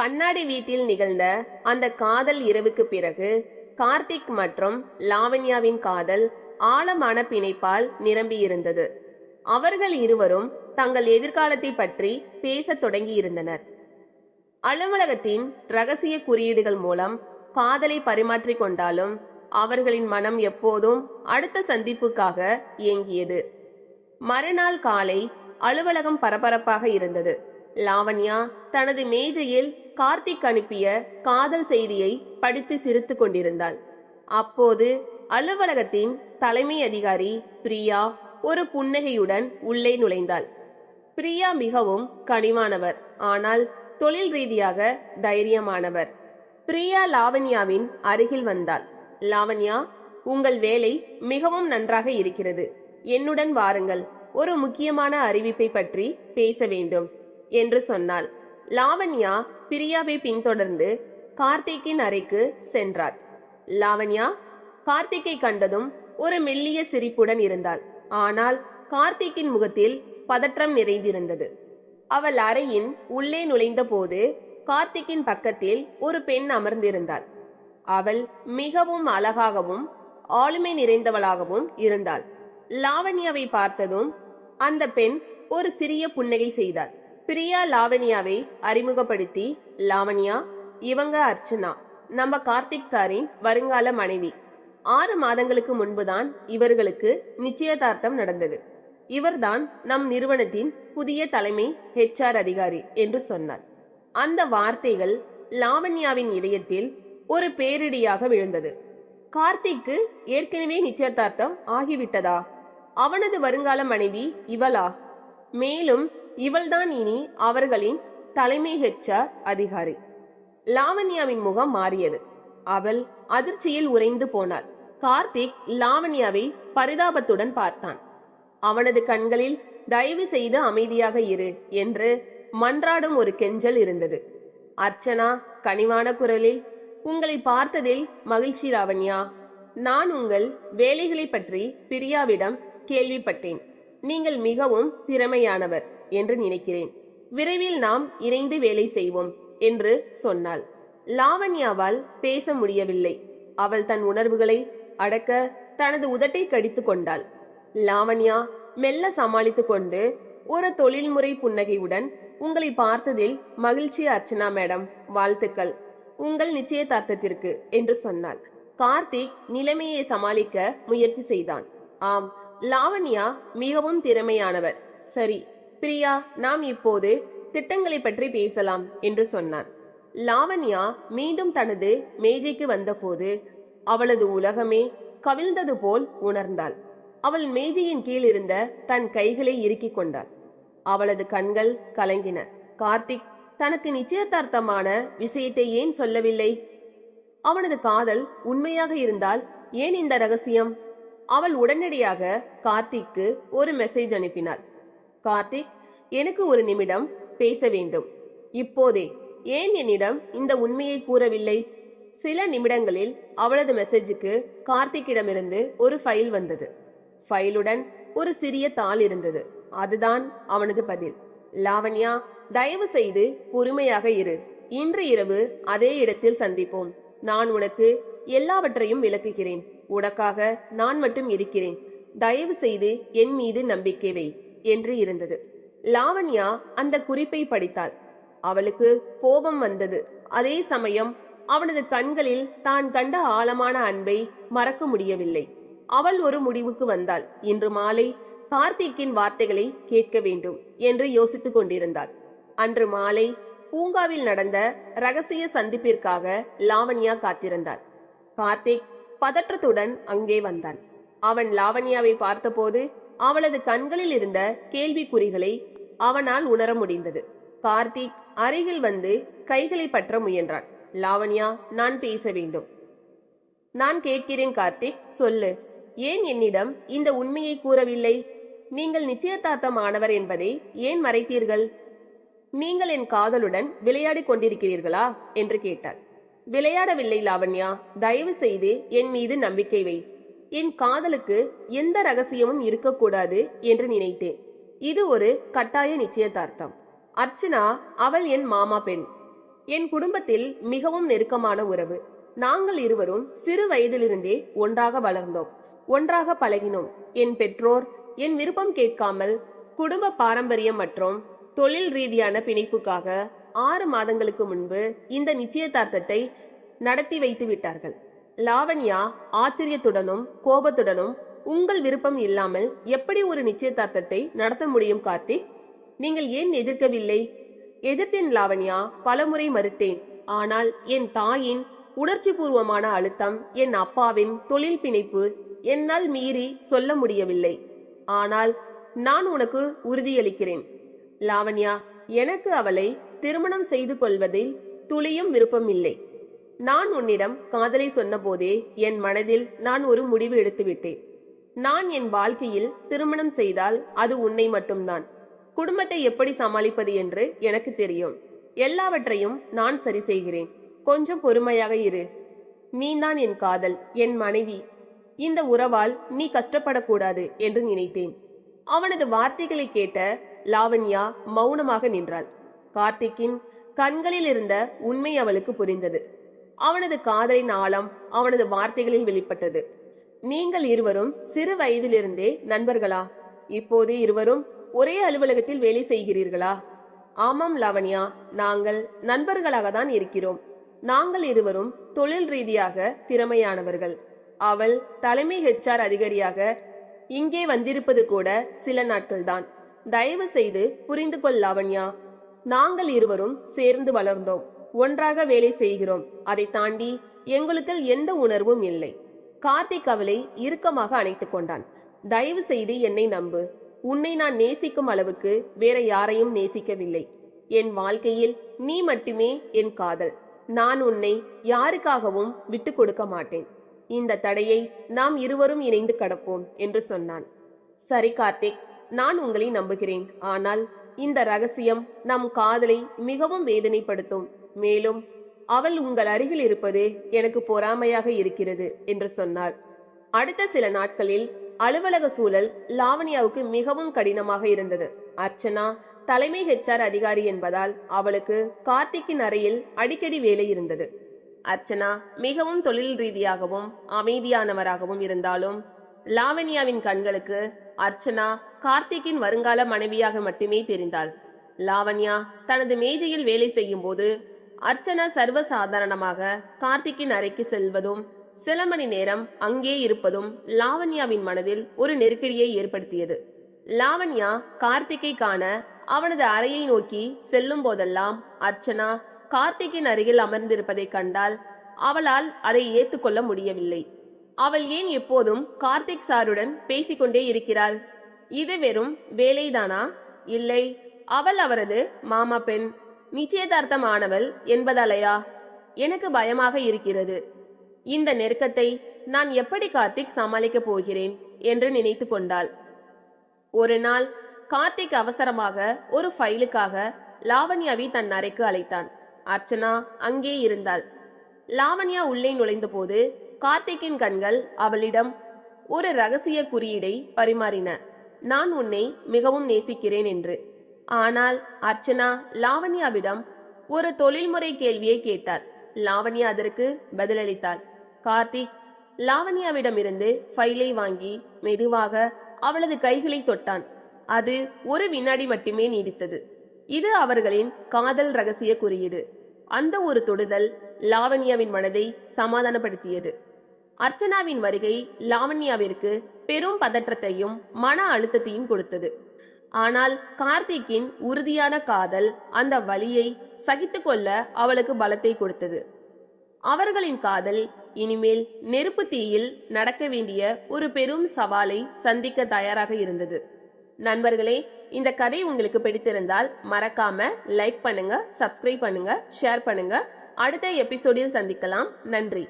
கண்ணாடி வீட்டில் நிகழ்ந்த அந்த காதல் இரவுக்கு பிறகு கார்த்திக் மற்றும் லாவண்யாவின் காதல் ஆழமான பிணைப்பால் நிரம்பியிருந்தது. அவர்கள் இருவரும் தங்கள் எதிர்காலத்தை பற்றி பேசத் தொடங்கியிருந்தனர். அலுவலகத்தின் ரகசிய குறியீடுகள் மூலம் காதலை பரிமாற்றிக் கொண்டாலும் அவர்களின் மனம் எப்போதும் அடுத்த சந்திப்புக்காக இயங்கியது. மறுநாள் காலை அலுவலகம் பரபரப்பாக இருந்தது. லாவண்யா தனது மேஜையில் கார்த்திக் அனுப்பிய காதல் செய்தியை படித்து சிரித்து கொண்டிருந்தாள். அப்போது அலுவலகத்தின் தலைமை அதிகாரி பிரியா ஒரு புன்னகையுடன் உள்ளே நுழைந்தாள். பிரியா மிகவும் கனிவானவர் ஆனால் தொழில் ரீதியாக தைரியமானவர். பிரியா லாவண்யாவின் அருகில் வந்தாள். லாவண்யா உங்கள் வேலை மிகவும் நன்றாக இருக்கிறது. என்னுடன் வாருங்கள். ஒரு முக்கியமான அறிவிப்பை பற்றி பேச வேண்டும். என்று சொன்னாள். லாவண்யா பிரியாவை பின்தொடர்ந்து கார்த்திக்கின் அறைக்கு சென்றாள். லாவண்யா கார்த்திக்கை கண்டதும் ஒரு மெல்லிய சிரிப்புடன் இருந்தாள். ஆனால் கார்த்திக்கின் முகத்தில் பதற்றம் நிறைந்திருந்தது. அவள் அறையின் உள்ளே நுழைந்த போது கார்த்திக்கின் பக்கத்தில் ஒரு பெண் அமர்ந்திருந்தாள். அவள் மிகவும் அழகாகவும் ஆளுமை நிறைந்தவளாகவும் இருந்தாள். லாவண்யாவை பார்த்ததும் அந்த பெண் ஒரு சிறிய புன்னகை செய்தாள். பிரியா லாவண்யாவை அறிமுகப்படுத்தி லாவண்யா இவங்க அர்ச்சனா. நம்ம கார்த்திக் சாரின் வருங்கால மனைவி. ஆறு மாதங்களுக்கு முன்புதான் இவர்களுக்கு நிச்சயதார்த்தம் நடந்தது. இவர்தான் நம் நிறுவனத்தின் புதிய தலைமை ஹெச்ஆர் அதிகாரி என்று சொன்னார். அந்த வார்த்தைகள் லாவண்யாவின் இதயத்தில் ஒரு பேரிடியாக விழுந்தது. கார்த்திக்கு ஏற்கனவே நிச்சயதார்த்தம் ஆகிவிட்டதா? அவனது வருங்கால மனைவி இவளா? மேலும் இவள்தான் இனி அவர்களின் தலைமை ஹெச்ஆர் அதிகாரி. லாவண்யாவின் முகம் மாறியது. அவள் அதிர்ச்சியில் உறைந்து போனாள். கார்த்திக் லாவண்யாவை பரிதாபத்துடன் பார்த்தான். அவனது கண்களில் தயவு செய்து அமைதியாக இரு என்று மன்றாடும் ஒரு கெஞ்சல் இருந்தது. அர்ச்சனா கனிவான குரலில் உங்களை பார்த்ததில் மகிழ்ச்சி லாவண்யா. நான் உங்கள் வேலைகளை பற்றி பிரியாவிடம் கேள்விப்பட்டேன். நீங்கள் மிகவும் திறமையானவர். என்று நினைக்கிறேன். விரைவில் நாம் இணைந்து வேலை செய்வோம் என்று சொன்னாள். லாவண்யாவால் பேச முடியவில்லை. அவள் தன் உணர்வுகளை அடக்க தனது உதட்டை கடித்து கொண்டாள். லாவண்யா மெல்ல சமாளித்து கொண்டு ஒரு தொழில்முறை புன்னகையுடன் உங்களை பார்த்ததில் மகிழ்ச்சி அர்ச்சனா மேடம் வாழ்த்துக்கள். உங்கள் நிச்சயதார்த்தத்திற்கு என்று சொன்னாள். கார்த்திக் நிலைமையை சமாளிக்க முயற்சி செய்தான். ஆம் லாவண்யா மிகவும் திறமையானவர். சரி பிரியா நாம் இப்போது திட்டங்களை பற்றி பேசலாம் என்று சொன்னான். லாவண்யா மீண்டும் தனது மேஜைக்கு வந்தபோது அவளது உலகமே கவிழ்ந்தது போல் உணர்ந்தாள். அவள் மேஜையின் கீழ் இருந்த தன் கைகளை இறுக்கிக் கொண்டாள். அவளது கண்கள் கலங்கின. கார்த்திக் தனக்கு நிச்சயதார்த்தமான விஷயத்தை ஏன் சொல்லவில்லை? அவனது காதல் உண்மையாக இருந்தால் ஏன் இந்த ரகசியம்? அவள் உடனடியாக கார்த்திக்கு ஒரு மெசேஜ் அனுப்பினாள். கார்த்திக் எனக்கு ஒரு நிமிடம் பேச வேண்டும். இப்போதே ஏன் என்னிடம் இந்த உண்மையை கூறவில்லை? சில நிமிடங்களில் அவளது மெசேஜுக்கு கார்த்திக்கிடமிருந்து ஒரு ஃபைல் வந்தது. ஃபைலுடன் ஒரு சிறிய தாள் இருந்தது. அதுதான் அவனது பதில். லாவண்யா தயவு செய்து பொறுமையாக இரு. இன்று இரவு அதே இடத்தில் சந்திப்போம். நான் உனக்கு எல்லாவற்றையும் விளக்குகிறேன். உனக்காக நான் மட்டும் இருக்கிறேன். தயவு செய்து என் மீது நம்பிக்கை வை. என்று இருந்தது. லாவண்யா அந்த குறிப்பை படித்தாள். அவளுக்கு கோபம் வந்தது. அதே சமயம் அவனது கண்களில் தான் கண்ட ஆழமான அன்பை மறக்க முடியவில்லை. அவள் ஒரு முடிவுக்கு வந்தாள். இன்று மாலை கார்த்திக்கின் வார்த்தைகளை கேட்க வேண்டும் என்று யோசித்துக் கொண்டிருந்தாள். அன்று மாலை பூங்காவில் நடந்த ரகசிய சந்திப்பிற்காக லாவண்யா காத்திருந்தாள். கார்த்திக் பதற்றத்துடன் அங்கே வந்தான். அவன் லாவண்யாவை பார்த்தபோது அவளது கண்களில் இருந்த கேள்விக்குறிகளை அவனால் உணர முடிந்தது. கார்த்திக் அருகில் வந்து கைகளை பற்ற முயன்றான். லாவண்யா நான் பேச வேண்டும். நான் கேட்கிறேன் கார்த்திக் சொல்லு. ஏன் என்னிடம் இந்த உண்மையை கூறவில்லை? நீங்கள் நிச்சயதார்த்தம் ஆனவர் என்பதை ஏன் மறைத்தீர்கள்? நீங்கள் என் காதலுடன் விளையாடிக் கொண்டிருக்கிறீர்களா? என்று கேட்டார் விளையாடவில்லை லாவண்யா. தயவு செய்து என் மீது நம்பிக்கை வை. என் காதலுக்கு எந்த ரகசியமும் இருக்கக்கூடாது என்று நினைத்தேன். இது ஒரு கட்டாய நிச்சயதார்த்தம். அர்ச்சனா அவள் என் மாமா பெண். என் குடும்பத்தில் மிகவும் நெருக்கமான உறவு. நாங்கள் இருவரும் சிறு வயதிலிருந்தே ஒன்றாக வளர்ந்தோம். ஒன்றாக பழகினோம். என் பெற்றோர் என் விருப்பம் கேட்காமல் குடும்ப பாரம்பரியம் மற்றும் தொழில் ரீதியான பிணைப்புக்காக ஆறு மாதங்களுக்கு முன்பு இந்த நிச்சயதார்த்தத்தை நடத்தி வைத்து விட்டார்கள். லாவண்யா ஆச்சரியத்துடனும் கோபத்துடனும் உங்கள் விருப்பம் இல்லாமல் எப்படி ஒரு நிச்சயதார்த்தத்தை நடத்த முடியும் கார்த்திக்? நீங்கள் ஏன் எதிர்க்கவில்லை? எதிர்த்தேன் லாவண்யா பலமுறை மறுத்தேன். ஆனால் என் தாயின் உணர்ச்சி பூர்வமான அழுத்தம் என் அப்பாவின் தொழில் பிணைப்பு என்னால் மீறி சொல்ல முடியவில்லை. ஆனால் நான் உனக்கு உறுதியளிக்கிறேன். லாவண்யா எனக்கு அவளை திருமணம் செய்து கொள்வதில் துளியும் விருப்பமில்லை நான் உன்னிடம் காதலை சொன்னபோதே என் மனதில் நான் ஒரு முடிவு எடுத்துவிட்டேன். நான் என் வாழ்க்கையில் திருமணம் செய்தால் அது உன்னை மட்டும்தான். குடும்பத்தை எப்படி சமாளிப்பது என்று எனக்கு தெரியும். எல்லாவற்றையும் நான் சரி செய்கிறேன். கொஞ்சம் பொறுமையாக இரு. நீதான் என் காதல் என் மனைவி. இந்த உறவால் நீ கஷ்டப்படக்கூடாது என்று நினைத்தேன். அவனது வார்த்தைகளை கேட்ட லாவண்யா மௌனமாக நின்றாள். கார்த்திக்கின் கண்களில் இருந்த உண்மை அவளுக்கு புரிந்தது. அவனது காதலின் ஆழம் அவனது வார்த்தைகளில் வெளிப்பட்டது. நீங்கள் இருவரும் சிறு வயதிலிருந்தே நண்பர்களா? இப்போது இருவரும் ஒரே அலுவலகத்தில் வேலை செய்கிறீர்களா? ஆமாம் லாவண்யா நாங்கள் நண்பர்களாக தான் இருக்கிறோம். நாங்கள் இருவரும் தொழில் ரீதியாக திறமையானவர்கள். அவள் தலைமை ஹெச்ஆர் அதிகாரியாக இங்கே வந்திருப்பது கூட சில நாட்கள்தான். தயவு செய்து புரிந்து கொள் லாவண்யா நாங்கள் இருவரும் சேர்ந்து வளர்ந்தோம். ஒன்றாக வேலை செய்கிறோம். அதை தாண்டி எங்களுக்குள் எந்த உணர்வும் இல்லை. கார்த்திக் அவளை இறுக்கமாக அணைத்துக் கொண்டான். தயவு செய்து என்னை நம்பு. உன்னை நான் நேசிக்கும் அளவுக்கு வேற யாரையும் நேசிக்கவில்லை. என் வாழ்க்கையில் நீ மட்டுமே என் காதல். நான் உன்னை யாருக்காகவும் விட்டு கொடுக்க மாட்டேன். இந்த தடையை நாம் இருவரும் இணைந்து கடப்போம் என்று சொன்னான். சரி கார்த்திக் நான் உங்களை நம்புகிறேன். ஆனால் இந்த ரகசியம் நம் காதலை மிகவும் வேதனைப்படுத்தும். மேலும் அவள் உங்கள் அருகில் இருப்பது எனக்கு பொறாமையாக இருக்கிறது என்று சொன்னார். அடுத்த சில நாட்களில் அலுவலக சூழல் லாவண்யாவுக்கு மிகவும் கடினமாக இருந்தது. அர்ச்சனா தலைமை ஹெச்ஆர் அதிகாரி என்பதால் அவளுக்கு கார்த்திக்கின் அறையில் அடிக்கடி வேலை இருந்தது. அர்ச்சனா மிகவும் தொழில் ரீதியாகவும் அமைதியானவராகவும் இருந்தாலும் லாவண்யாவின் கண்களுக்கு அர்ச்சனா கார்த்திக்கின் வருங்கால மனைவியாக மட்டுமே தெரிந்தாள். லாவண்யா தனது மேஜையில் வேலை செய்யும் போது அர்ச்சனா சர்வசாதாரணமாக கார்த்திக்கின் அறைக்கு செல்வதும் சில மணி நேரம் அங்கே இருப்பதும் லாவண்யாவின் மனதில் ஒரு நெருக்கடியை ஏற்படுத்தியது. லாவண்யா கார்த்திக்கை காண அவனது அறையை நோக்கி செல்லும் போதெல்லாம் அர்ச்சனா கார்த்திக்கின் அருகில் அமர்ந்திருப்பதைக் கண்டால் அவளால் அதை ஏற்றுக்கொள்ள முடியவில்லை. அவள் ஏன் எப்போதும் கார்த்திக் சாருடன் பேசிக்கொண்டே இருக்கிறாள்? இது வெறும் வேலைதானா? இல்லை அவள் அவரது மாமா பெண். நிச்சயதார்த்தமானவள் என்பதாலையா? எனக்கு பயமாக இருக்கிறது. இந்த நெருக்கத்தை நான் எப்படி கார்த்திக் சமாளிக்கப் போகிறேன்? என்று நினைத்து கொண்டாள். ஒரு நாள் கார்த்திக் அவசரமாக ஒரு ஃபைலுக்காக லாவண்யாவை தன் அறைக்கு அழைத்தான். அர்ச்சனா அங்கே இருந்தாள். லாவண்யா உள்ளே நுழைந்தபோது கார்த்திக்கின் கண்கள் அவளிடம் ஒரு ரகசிய குறியீடை பரிமாறின. நான் உன்னை மிகவும் நேசிக்கிறேன் என்று. ஆனால் அர்ச்சனா லாவண்யாவிடம் ஒரு தொழில்முறை கேள்வியை கேட்டார். லாவண்யா அதற்கு பதிலளித்தாள். கார்த்திக் லாவண்யாவிடமிருந்து ஃபைலை வாங்கி மெதுவாக அவளது கைகளை தொட்டான். அது ஒரு வினாடி மட்டுமே நீடித்தது. இது அவர்களின் காதல் ரகசிய குறியீடு. அந்த ஒரு தொடுதல் லாவண்யாவின் மனதை சமாதானப்படுத்தியது. அர்ச்சனாவின் வருகை லாவண்யாவிற்கு பெரும் பதற்றத்தையும் மன அழுத்தத்தையும் கொடுத்தது. ஆனால் கார்த்திக்கின் உறுதியான காதல் அந்த வலியை சகித்துக்கொள்ள அவளுக்கு பலத்தை கொடுத்தது. அவர்களின் காதல் இனிமேல் நெருப்பு தீயில் நடக்க வேண்டிய ஒரு பெரும் சவாலை சந்திக்க தயாராக இருந்தது. நண்பர்களே இந்த கதை உங்களுக்கு பிடித்திருந்தால் மறக்காம லைக் பண்ணுங்க சப்ஸ்கிரைப் பண்ணுங்க ஷேர் பண்ணுங்க. அடுத்த எபிசோடில் சந்திக்கலாம். நன்றி.